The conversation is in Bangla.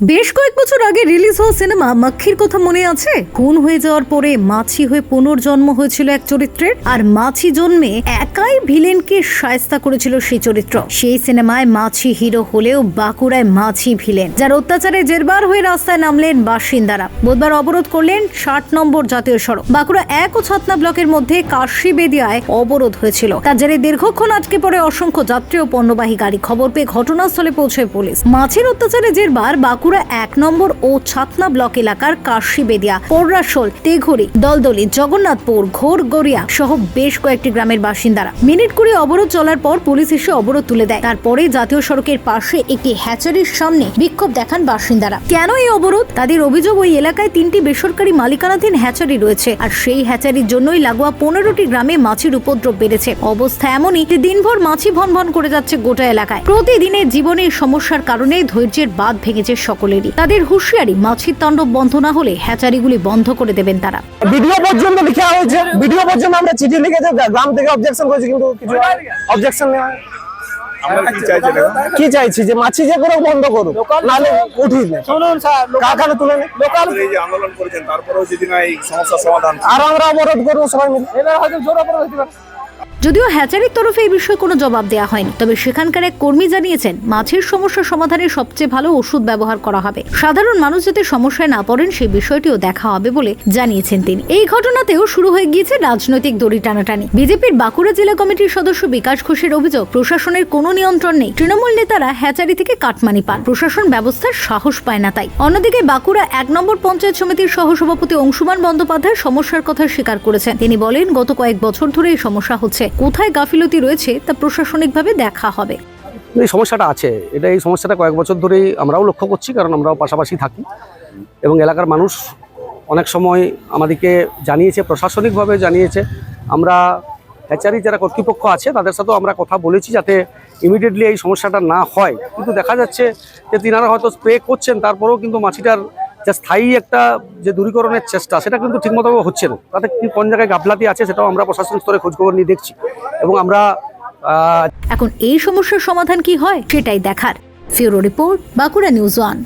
বেশ কয়েক বছর আগে রিলিজ হওয়া সিনেমা মাক্ষীর কথা মনে আছে? খুন হয়ে যাওয়ার পরে মাছি হয়ে পুনর্জন্ম হয়েছিল এক চরিত্রের, আর মাছি জন্মে একাই ভিলেনকে সায়স্তা করেছিল সেই চরিত্র। সেই সিনেমায় মাছি হিরো হলেও বাঁকুড়ায় মাছি ভিলেন, যার অত্যাচারে জেরবার হয়ে রাস্তায় নামলেন বাসিন্দারা। বুধবার অবরোধ করলেন ষাট নম্বর জাতীয় সড়ক। বাঁকুড়া এক ও ছাতনা ব্লকের মধ্যে কাশি বেদিয়ায় অবরোধ হয়েছিল। তার জেরে দীর্ঘক্ষণ আটকে পড়ে অসংখ্য যাত্রী ও পণ্যবাহী গাড়ি। খবর পেয়ে ঘটনাস্থলে পৌঁছয় পুলিশ। মাছের অত্যাচারে জেরবার বাঁকুড়া এক নম্বর ও ছাতনা ব্লক এলাকার কাশি বেদিয়া পৌরাশোল তেঘরি দলদলি, জগন্নাথপুর ঘোরগড়িয়া সহ বেশ কয়েকটি গ্রামের বাসিন্দারা। মিনিট করে অবরোধ চলার পর পুলিশ এসে অবরোধ তুলে দেয়। তারপরে জাতীয় সড়কের পাশে একটি হ্যাচারির সামনে বিক্ষোভ দেখান বাসিন্দারা। কেন এই অবরোধ? তাদের অভিযোগ, ওই এলাকায় তিনটি বেসরকারি মালিকানাধীন হ্যাচারি রয়েছে আর সেই হ্যাচারির জন্যই লাগোয়া পনেরোটি গ্রামে মাছির উপদ্রব বেড়েছে। অবস্থা এমনই যে দিনভর মাছি ভন ভন করে যাচ্ছে গোটা এলাকায়। প্রতিদিনের জীবনের সমস্যার কারণে ধৈর্যের বাঁধ ভেঙেছে সকলেরই। তাদের হুঁশিয়ারি মাছির তাণ্ডব বন্ধ না হলে হ্যাচারিগুলি বন্ধ করে দেবেন তারা। ভিডিও পর্যন্ত লিখা হয়েছে। ভিডিও পর্যন্ত আমরা চিঠি লিখেছে। গ্রাম থেকে অবজেকশন করেছি কিন্তু কিছু অবজেকশন নেওয়া কি চাইছি যে মাছি যে করে বন্ধ করুক নাহলে উঠিস না। শুনুন স্যার কাকারে তুলে নে। লোকাল এই যে আন্দোলন করেছেন তারপরেও যদি না এই সমস্যার সমাধান আর আমরা অবরোধ করব সবাই মিলে। এবার হয়তো জোর অপরাধ হতে পারে। যদিও হ্যাচারির তরফে এই বিষয়ে কোনো জবাব দেওয়া হয়নি, তবে সেখানকার এক কর্মী জানিয়েছেন, মাছের সমস্যা সমাধানের সবচেয়ে ভালো ওষুধ ব্যবহার করা হবে। সাধারণ মানুষ যাতে সমস্যায় না পড়েন, সেই বিষয়টিও দেখা হবে বলে জানিয়েছেন তিনি। এই ঘটনাতেও শুরু হয়ে গিয়েছে রাজনৈতিক দড়ি টানাটানি। বিজেপির বাঁকুড়া জেলা কমিটির সদস্য বিকাশ ঘোষের অভিযোগ, প্রশাসনের কোনো নিয়ন্ত্রণ নেই। তৃণমূল নেতারা হ্যাচারি থেকে কাটমানি পান। প্রশাসন ব্যবস্থার সাহস পায় না তাই। অন্যদিকে বাঁকুড়া এক নম্বর পঞ্চায়েত সমিতির সহসভাপতি অংশুমান বন্দ্যোপাধ্যায় সমস্যার কথা স্বীকার করেছেন। তিনি বলেন, গত কয়েক বছর ধরে এই সমস্যা হচ্ছে। কোথায় গাফিলতি রয়েছে তা প্রশাসনিকভাবে দেখা হবে। এই সমস্যাটা আছে। এটা এই সমস্যাটা কয়েক বছর ধরেই আমরাও লক্ষ্য করছি, কারণ আমরাও পাশাপাশি থাকি। এবং এলাকার মানুষ অনেক সময় আমাদেরকে জানিয়েছে, প্রশাসনিকভাবে জানিয়েছে। আমরা হ্যাচারি যারা কর্তৃপক্ষ আছে, তাদের সাথেও আমরা কথা বলেছি যাতে ইমিডিয়েটলি এই সমস্যাটা না হয়। কিন্তু দেখা যাচ্ছে যে তিনারা হয়তো স্প্রে করছেন, তারপরেও কিন্তু মাছিটার যে স্থায়ী একটা যে দূরীকরণের চেষ্টা, সেটা কিন্তু ঠিকমতোভাবে হচ্ছে না। তাতে কি, কোন জায়গায় গাফলাতি আছে সেটাও আমরা প্রশাসন স্তরে খোঁজখবর নিয়ে দেখছি। এবং আমরা এখন এই সমস্যার সমাধান কি হয়, সেটাই দেখার। Bureau report, Bankura news one.